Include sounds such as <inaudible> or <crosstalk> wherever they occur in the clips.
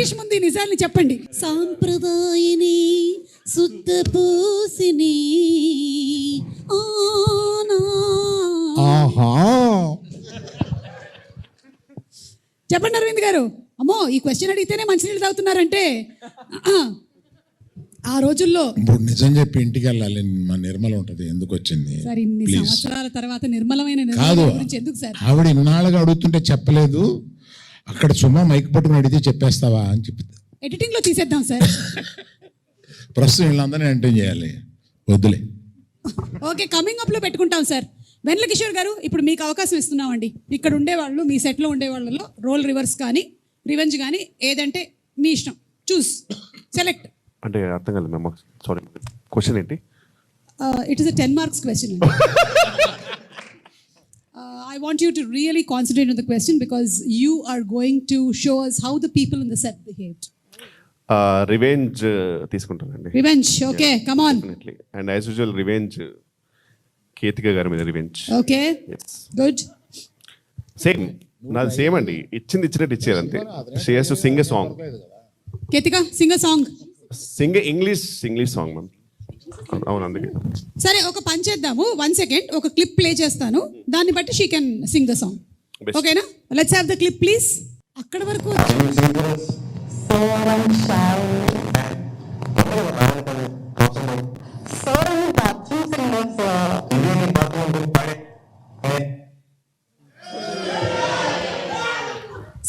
శిరీష్ ముందు ఈ నిజాల్ని చెప్పండి. సాంప్రదాయని శుద్ధ పూసిని. ఆహా. చెప్పండి అరవింద్ గారు. అమ్మో ఈ క్వశ్చన్ అడిగితేనే మంచినీళ్ళు తాగుతున్నారంటే. ఆ రోజుల్లో ఇప్పుడు నిజం చెప్పి ఇంటికి వెళ్ళాలి మా నిర్మల ఉంటది ఎందుకు వచ్చింది? సార్ ఇన్ని. సంవత్సరాల తర్వాత నిర్మలమైన కాదు నిర్మల గురించి ఎందుకు సార్? ఆవిడ ఇన్నాళ్ళుగా అడుగుతుంటే చెప్పలేదు. అక్కడ సుమా మైక్ పట్టుకుని అడిగితే చెప్పేస్తావా అని చెప్పి. ఎడిటింగ్లో తీసేద్దాం సార్ <laughs> ప్రస్తుతం వీళ్ళందరినీ ఎంటర్ చేయాలి. వద్దులే. ఓకే కమింగ్ అప్లో పెట్టుకుంటాం సార్ వెన్నెల కిషోర్ గారు ఇప్పుడు మీకు అవకాశం ఇస్తున్నామండి. ఇక్కడ ఉండేవాళ్ళు మీ సెట్లో ఉండే వాళ్ళలో రోల్ రివర్స్ కానీ రివెంజ్ కానీ ఏదంటే మీ ఇష్టం. చూస్ సెలెక్ట్ అంటే అర్థం కాలేదు మ్యామ్ సారీ క్వశ్చన్ ఏంటి? It is a ten marks question want you to really concentrate on the question because you are going to show us how the people in the set behaved revenge తీసుకుంటానండి. Revenge okay come on and as usual revenge Ketika గారి మీద revenge okay good same నాది same అండి. ఇచ్చింది ఇచ్చినట్టు ఇచ్చారు అంతే she has to sing a song Ketika sing song sing English English song ma'am అవును అందుకే సరే ఒక పని చేద్దాము. వన్ సెకండ్ ఒక క్లిప్ ప్లే చేస్తాను. దాన్ని బట్టి she can sing the song. ఓకేనా? Let's have the clip please అక్కడ వరకు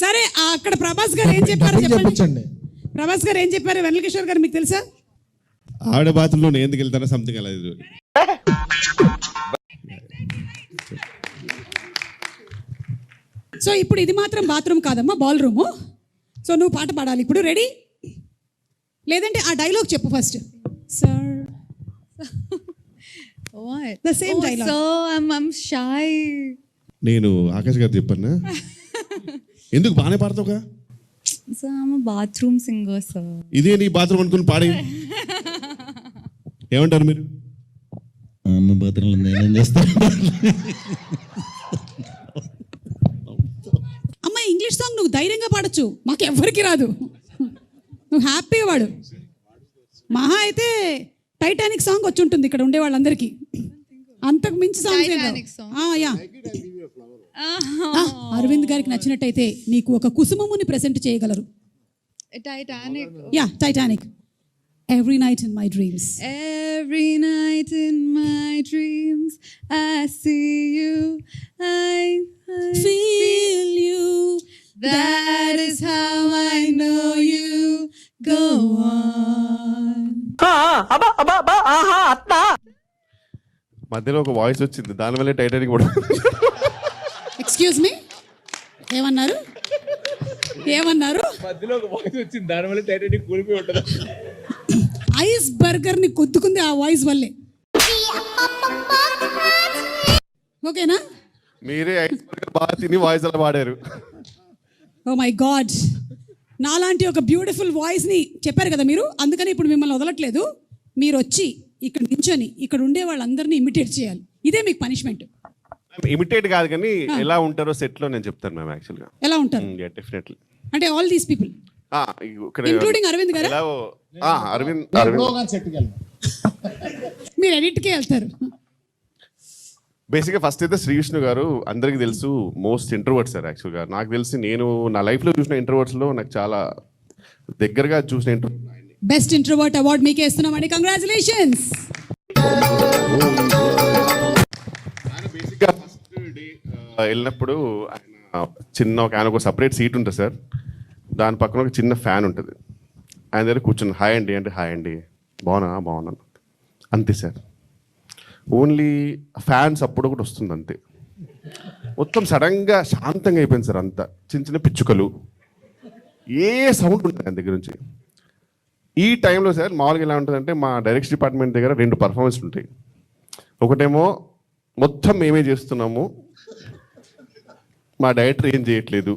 సరే అక్కడ ప్రభాస్ గారు ఏం చెప్పారో చెప్పండి. చెప్పించండి. ప్రభాస్ గారు ఏం చెప్పారు? వెన్నెల కిషోర్ గారు మీకు తెలుసా? ఆవిడ బాత్రూంలో నేను ఎందుకు వెళ్తానో సంథింగ్ అలా ఇది. సో ఇప్పుడు ఇది మాత్రం బాత్రూమ్ కాదమ్మా బాల్ రూము సో నువ్వు పాట పాడాలి ఇప్పుడు రెడీ లేదంటే ఆ డైలాగ్ చెప్పు first sir What? The same oh, dialogue. So I'm I'm shy. నేను ఆకాష్ గారు చెప్పాను ఎందుకు బాగానే పాడతావుగా a bathroom singer, sir. ఇదే నీ బాత్రూమ్ అనుకుని పాడే <laughs> ఏమంటారు మీరు? అమ్మ బాత్రూంలో నేనేం చేస్తాను? అమ్మ ఇంగ్లీష్ సాంగ్ నువ్వు ధైర్యంగా పాడొచ్చు. మాకు ఎవ్వరికి రాదు. నువ్వు హ్యాపీగా వాడు. మహా అయితే టైటానిక్ సాంగ్ వచ్చి ఉంటుంది ఇక్కడ ఉండే వాళ్ళందరికీ. అంతకు మించి సాంగ్. యా. అరవింద్ గారికి నచ్చినట్టయితే నీకు ఒక కుసుమముని ప్రెసెంట్ చేయగలరు. Titanic. Yeah Titanic every night in my dreams Every night in my dreams, I see you. I, I feel you. That is how I know you. Go on. మధ్యలో ఒక voice వచ్చింది. దానివల్ల టైటానిక్ కూడా excuse me ఏమన్నారు? ఏమన్నారు? మధ్యలో ఒక voice వచ్చింది. దానివల్ల టైటానిక్ కూలిపోయి ఉంటుంది. ఐస్ బర్గర్ని కొద్దుకుంది ఆ వాయిస్ వల్లే. ఓకేనా? మీరే ఐస్ బర్గర్ బాగా తిని వాయిస్ అలా పాడారు. ఓ మై గాడ్ నాలాంటి ఒక బ్యూటిఫుల్ వాయిస్ని చెప్పారు కదా మీరు? అందుకని ఇప్పుడు మిమ్మల్ని వదలట్లేదు. మీరు వచ్చి ఇక్కడ నించొని ఇక్కడ ఉండే వాళ్ళందరినీ ఇమిటేట్ చేయాలి. ఇదే మీకు పనిష్మెంట్ ఇమిటేట్ కాదు కానీ ఎలా ఉంటారో సెట్లో నేను చెప్తాను మ్యామ్ యాక్చువల్గా ఎలా ఉంటారు? డెఫినెట్లీ అంటే ఆల్ దీస్ పీపుల్ ఇక్కడ Including అరవింద్ గారా? ఎలా ఆ, అరవింద్ అరవింద్ మీరు ఎడిట్కే వెళ్తారు. బేసిక్గా ఫస్ట్ అయితే శ్రీ విష్ణు గారు అందరికీ తెలుసు మోస్ట్ ఇంట్రోవర్ట్ సార్ యాక్చువల్గా నాకు తెలిసి నేను నా లైఫ్లో చూసిన ఇంట్రోవర్ట్స్లో నాకు చాలా దగ్గరగా చూసిన ఇంట్రో బెస్ట్ ఇంట్రోవర్ట్ అవార్డ్ మీకే ఇస్తున్నామండి. కంగ్రాచులేషన్స్ ఆయన బేసిక్గా ఫస్ట్ డే వెళ్ళినప్పుడు ఆయన చిన్న ఒక ఆయన ఒక సపరేట్ సీట్ ఉంటుంది సార్. దాని పక్కన ఒక చిన్న ఫ్యాన్ ఉంటుంది. ఆయన దగ్గర కూర్చుని హాయ్ అండి అంటే హాయ్ అండి. బాగున్నా? బాగున్నాను అంతే సార్. ఓన్లీ ఫ్యాన్స్ అప్పుడు ఒకటి వస్తుంది అంతే మొత్తం సడన్గా శాంతంగా అయిపోయింది సార్ అంతా. చిన్న చిన్న పిచ్చుకలు. ఏ సౌండ్ ఉంటుంది ఆయన దగ్గర నుంచి. ఈ టైంలో సార్ మామూలుగా ఎలా ఉంటుందంటే మా డైరెక్షన్ డిపార్ట్మెంట్ దగ్గర రెండు పర్ఫార్మెన్స్ ఉంటాయి. ఒకటేమో మొత్తం మేమే చేస్తున్నాము. మా డైరెక్టర్ ఏం చేయట్లేదు.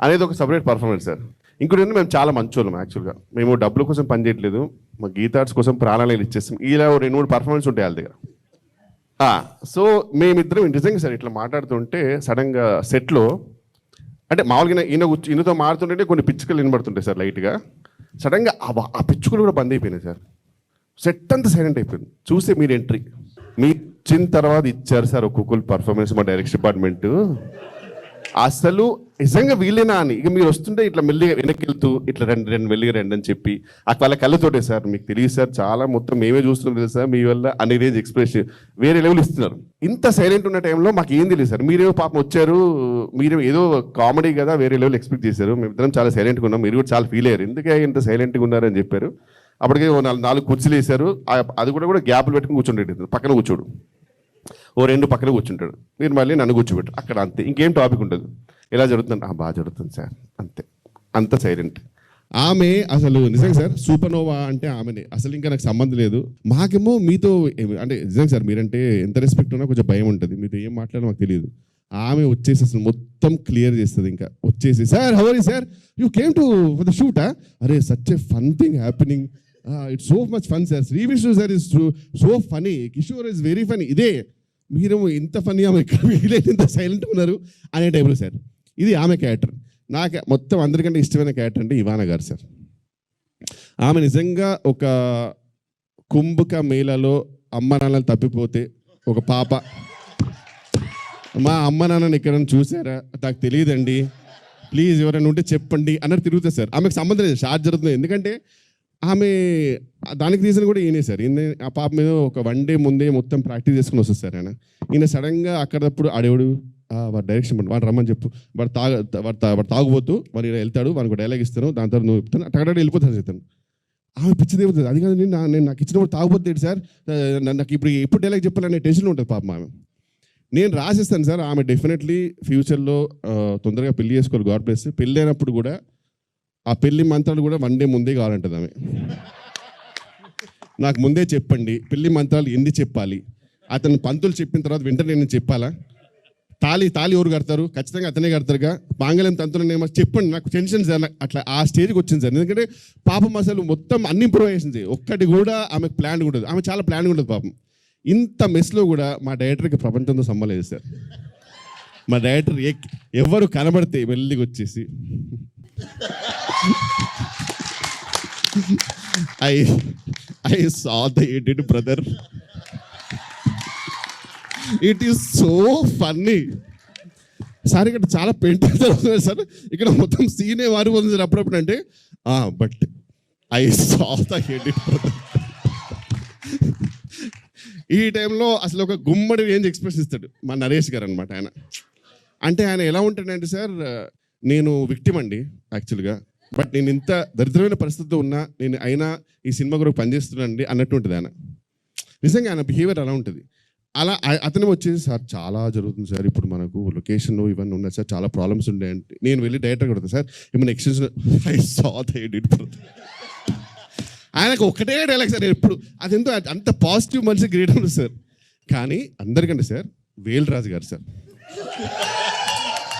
అనేది ఒక సపరేట్ పర్ఫార్మెన్స్ సార్ ఇంకోటి ఏంటంటే మేము చాలా మంచోళ్ళం యాక్చువల్గా మేము డబ్బుల కోసం పని చేయట్లేదు. మా గీతార్ట్స్ కోసం ప్రాణాలు ఇచ్చేస్తాం. ఇలా రెండు మూడు పర్ఫార్మెన్స్ ఉంటాయి వాళ్ళ దగ్గర. సో మేమిద్దరం నిజంగా సార్ ఇట్లా మాట్లాడుతుంటే సడన్గా సెట్లో అంటే మామూలుగా ఈయన- ఈయనతో మారుతుంటే కొన్ని పిచ్చుకలు వినబడుతుంటాయి సార్ లైట్గా సడన్గా ఆ ఆ పిచ్చుకలు కూడా బంద్ అయిపోయినాయి సార్ సెట్ అంతా సైలెంట్ అయిపోయింది. చూస్తే మీరు ఎంట్రీ మీ ఇచ్చిన తర్వాత ఇచ్చారు సార్ ఒక్కొక్కరు పర్ఫార్మెన్స్ మా డైరెక్ట్ డిపార్ట్మెంట్ అసలు నిజంగా వీలేనా అని. ఇక మీరు వస్తుంటే ఇట్లా మెల్లిగా వెనక్కి వెళ్తూ ఇట్లా రెండు రెండు మెల్లిగా రెండు అని చెప్పి ఆ వాళ్ళ కళ్ళతోటే సార్ మీకు తెలియదు సార్ చాలా మొత్తం మేమే చూస్తున్నాం తెలుసు సార్ మీ వల్ల అనే రేంజ్ ఎక్స్ప్రెస్ వేరే లెవెల్ ఇస్తున్నారు. ఇంత సైలెంట్ ఉన్న టైంలో మాకు ఏం తెలియదు సార్. మీరేమో పాపం వచ్చారు మీరేమో ఏదో కామెడీ కదా వేరే లెవెల్ ఎక్స్పెక్ట్ చేశారు. మేము ఇద్దరం చాలా సైలెంట్గా ఉన్నాం మీరు కూడా చాలా ఫీల్ అయ్యారు. ఎందుకే ఇంత సైలెంట్గా ఉన్నారని చెప్పారు. అప్పటికే నాలుగు నాలుగు కుర్చీలు వేశారు. అది కూడా కూడా గ్యాప్లు పెట్టుకుని కూర్చుండేది పక్కన కూర్చోడు. ఓ రెండు పక్కన కూర్చుంటాడు. మీరు మళ్ళీ నన్ను కూర్చోబెట్టు. అక్కడ అంతే. ఇంకేం టాపిక్ ఉండదు. ఎలా జరుగుతుంది ఆ, బాగా జరుగుతుంది సార్. అంతే. అంత సైలెంట్ ఆమె అసలు నిజంగా సార్ సూపర్నోవా అంటే ఆమెనే. అసలు ఇంకా నాకు సంబంధం లేదు. మాకేమో మీతో అంటే నిజంగా సార్ మీరంటే ఎంత రెస్పెక్ట్ ఉన్నా కొంచెం భయం ఉంటుంది. మీతో ఏం మాట్లాడో మాకు తెలియదు. ఆమె వచ్చేసి అసలు మొత్తం క్లియర్ చేస్తుంది ఇంకా. వచ్చేసి sir హవరీ sir? You came to for the షూటా అరే such a fun thing happening it's so much fun sir. Sri Vishnu sir is so funny Kishore is very funny ఇదే. మీరేమో ఇంత ఫనీ ఆమె ఇక్కడ వీలైతే ఇంత సైలెంట్ ఉన్నారు అనే టైపులో సార్ ఇది ఆమె క్యారెక్టర్ నాకు మొత్తం అందరికంటే ఇష్టమైన క్యారెక్టర్ అంటే ఇవానా గారు సార్ ఆమె నిజంగా ఒక కుంభక మేళలో అమ్మ నాన్నలు తప్పిపోతే ఒక పాప. మా అమ్మ నాన్నని ఎక్కడైనా చూసారా నాకు తెలియదండి. ప్లీజ్ ఎవరైనా ఉంటే చెప్పండి అన్నట్టు తిరుగుతుంది సార్ ఆమెకు సంబంధం లేదు. షార్ట్ జరుగుతుంది. ఎందుకంటే ఆమె దానికి రీజన్ కూడా ఈయనే సార్. ఈయన ఆ పాప మీద ఒక వన్ డే ముందే మొత్తం ప్రాక్టీస్ చేసుకుని వస్తుంది సార్ ఆయన. ఈయన సడన్గా అక్కడప్పుడు ఆడేవాడు వాడు డైరెక్షన్ పండు వాడు రమ్మని చెప్పు. వాడు తాగ వాడు తా- వాడు తాగుబోతూ వాడు ఇలా వెళ్తాడు వానికి డైలాగ్ ఇస్తాను దాని తర్వాత నువ్వు చెప్తాను అక్కడ వెళ్ళిపోతాను చెప్తాను ఆమె పిచ్చి దేవుతుంది అది కాదు నేను నేను నాకు ఇచ్చినప్పుడు తాగుబోతుంది సార్? నాకు ఇప్పుడు ఎప్పుడు డైలాగ్ చెప్పాలనే టెన్షన్ ఉంటుంది పాప ఆమె. నేను రాసిస్తాను సార్ ఆమె డెఫినెట్లీ ఫ్యూచర్లో తొందరగా పెళ్ళి చేసుకోవాలి గాడ్ ప్లేస్ పెళ్ళి అయినప్పుడు కూడా ఆ పెళ్ళి మంత్రాలు కూడా వన్ డే ముందే కావాలంటుంది ఆమె. నాకు ముందే చెప్పండి పెళ్ళి మంత్రాలు ఎన్ని చెప్పాలి? అతను పంతులు చెప్పిన తర్వాత వెంటనే నేను చెప్పాలా? తాళి తాళి ఎవరు కడతారు? ఖచ్చితంగా అతనే కడతారుగా? మాంగళ్యం తంతులు ఏమో చెప్పండి నాకు టెన్షన్ సార్ అట్లా ఆ స్టేజ్కి వచ్చింది సార్. ఎందుకంటే పాపం అసలు మొత్తం అన్ని ఇంప్రూవైజేషన్స్ ఒక్కటి కూడా ఆమెకు ప్లాన్ ఉండదు. ఆమె చాలా ప్లాన్ ఉండదు పాపం. ఇంత మెస్లో కూడా మా డైరెక్టర్కి ప్రపంచంతో సంబంధం సార్. మా డైరెక్టర్ ఎక్- ఎవరు కనబడితే మెల్లిగా వచ్చేసి. I I saw the edit brother it is so funny sir ఇక్కడ చాలా పెయింటింగ్ జరుగుతున్నాయి సార్ ఇక్కడ మొత్తం సీనే వారి ఉంది సార్ అప్పుడప్పుడు అంటే but I saw the edit brother ఈ టైంలో అసలు ఒక గుమ్మడి రేంజ్ ఎక్స్ప్రెస్ ఇస్తాడు మా నరేష్ గారు అనమాట ఆయన. అంటే ఆయన ఎలా ఉంటాడంటే సార్ నేను విక్టిమ్ అండి యాక్చువల్గా బట్ నేను ఇంత దరిద్రమైన పరిస్థితిలో ఉన్నా నేను అయినా ఈ సినిమా కొరకు పనిచేస్తున్నానండి అన్నట్టు ఉంటుంది ఆయన. నిజంగా ఆయన బిహేవియర్ అలా ఉంటుంది. అలా అతను వచ్చేసి సార్ చాలా జరుగుతుంది సార్. ఇప్పుడు మనకు లొకేషన్లో ఇవన్నీ ఉన్నాయి సార్. చాలా ప్రాబ్లమ్స్ ఉన్నాయి అంటే నేను వెళ్ళి డైరెక్టర్ కొడతాను సార్ ఏమైనా ఎక్స్టెన్షన్ ఐ సా ఆయనకు ఒకటే డైలాగ్ సార్. ఎప్పుడు ఎంతో అంత పాజిటివ్ మనిషి గ్రేట్ ఉంది సార్. కానీ అందరికంటే సార్ వేల్రాజు గారు సార్.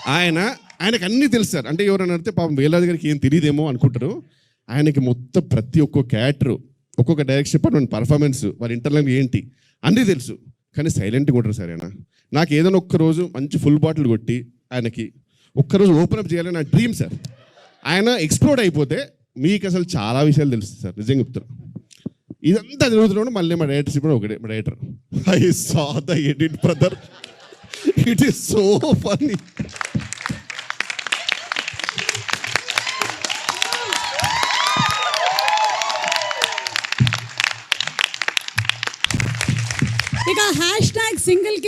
ఆయన ఆయనకు అన్నీ తెలుసు సార్. అంటే ఎవరైనా అడిగితే పాపం వేలాది గారికి ఏం తెలియదేమో అనుకుంటారు. ఆయనకి మొత్తం ప్రతి ఒక్క క్యారెక్టర్ ఒక్కొక్క డైరెక్షన్ డిపార్ట్మెంట్ పర్ఫార్మెన్స్ వారి ఇంటర్నల్ ఏంటి అన్నీ తెలుసు. కానీ సైలెంట్గా ఉంటారు సార్ ఆయన. నాకు ఏదైనా ఒక్క రోజు మంచి ఫుల్ బాటిల్ కొట్టి ఆయనకి ఒక్కరోజు ఓపెన్ అప్ చేయాలని నా డ్రీమ్ సార్. ఆయన ఎక్స్ప్లోర్ అయిపోతే మీకు అసలు చాలా విషయాలు తెలుసు సార్. నిజంగా చెప్తాను ఇదంతా జరుగుతున్నాడు మళ్ళీ మా డైరెక్టర్ ఇప్పుడు ఒకటే మా director I saw the edit brother it is so funny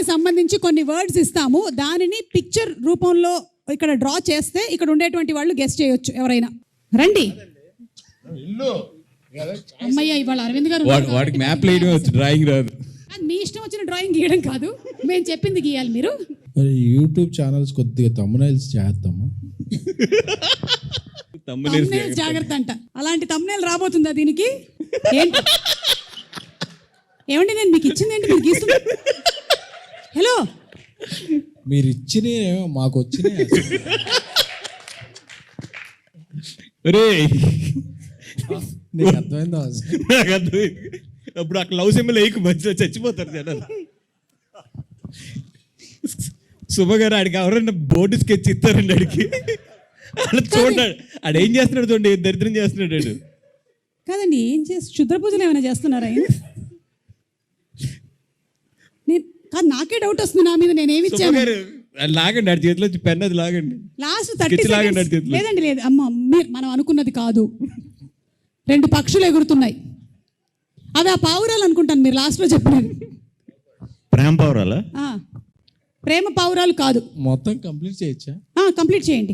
సింగిల్కి సంబంధించి కొన్ని వర్డ్స్ ఇస్తాము. దానిని పిక్చర్ రూపంలో ఇక్కడ డ్రా చేస్తే ఇక్కడ ఉండేటువంటి వాళ్ళు గెస్ట్ చేయొచ్చు ఎవరైనా. రండి. అమ్మయ్య ఇవాళ అరవింద్ గారు వాడు వాడికి మ్యాప్ వేయడం వచ్చు డ్రాయింగ్ రాదు. అది మీ ఇష్టం వచ్చిన డ్రాయింగ్ గీయడం కాదు. మేము చెప్పింది గీయాలి మీరు. యూట్యూబ్ ఛానల్స్ కొద్దిగా తమ్మునైల్స్ చేద్దామా? Thumbnails జాగ్రత్త అంట. అలాంటి తమ్నేల్ రాబోతుందా దీనికి? ఏంటి? ఏమండి నేను మీకు ఇచ్చింది ఏంటి? మీరు గీస్తున్నా హలో మీరు ఇచ్చినవి మాకు వచ్చినాయి రే నీకు అర్థమైందా నాకు అర్థమైంది అప్పుడు అక్కడ లవ్ సింబల్ వేయకు మంచిగా చచ్చిపోతారు జనాలు. సుమ గారు ఆడికి ఎవరైనా బోర్డు స్కెచ్ ఇస్తారండి ఆడికి. అలా చూడండి ఆడు ఏం చేస్తున్నాడు చూడండి దరిద్రం చేస్తున్నాడు కాదండి ఏం చేసి క్షుద్ర పూజలు ఏమైనా చేస్తున్నారా కాదు నాకే డౌట్ వస్తుంది నా మీద నేను ఏమి ఇచ్చాను. లాగండి ఆడి చేతిలో పెన్ అది లాగండి. లాస్ట్ థర్టీ లాగండి. లేదండి లేదు. అమ్మ మీరు మనం అనుకున్నది కాదు. రెండు పక్షులు ఎగురుతున్నాయి. అవి ఆ పావురాలు అనుకుంటాను మీరు లాస్ట్లో చెప్పినది. ప్రేమ పౌరాలా ఆ, ప్రేమ పావురాలు కాదు. మొత్తం కంప్లీట్ చేయొచ్చా? కంప్లీట్ చేయండి.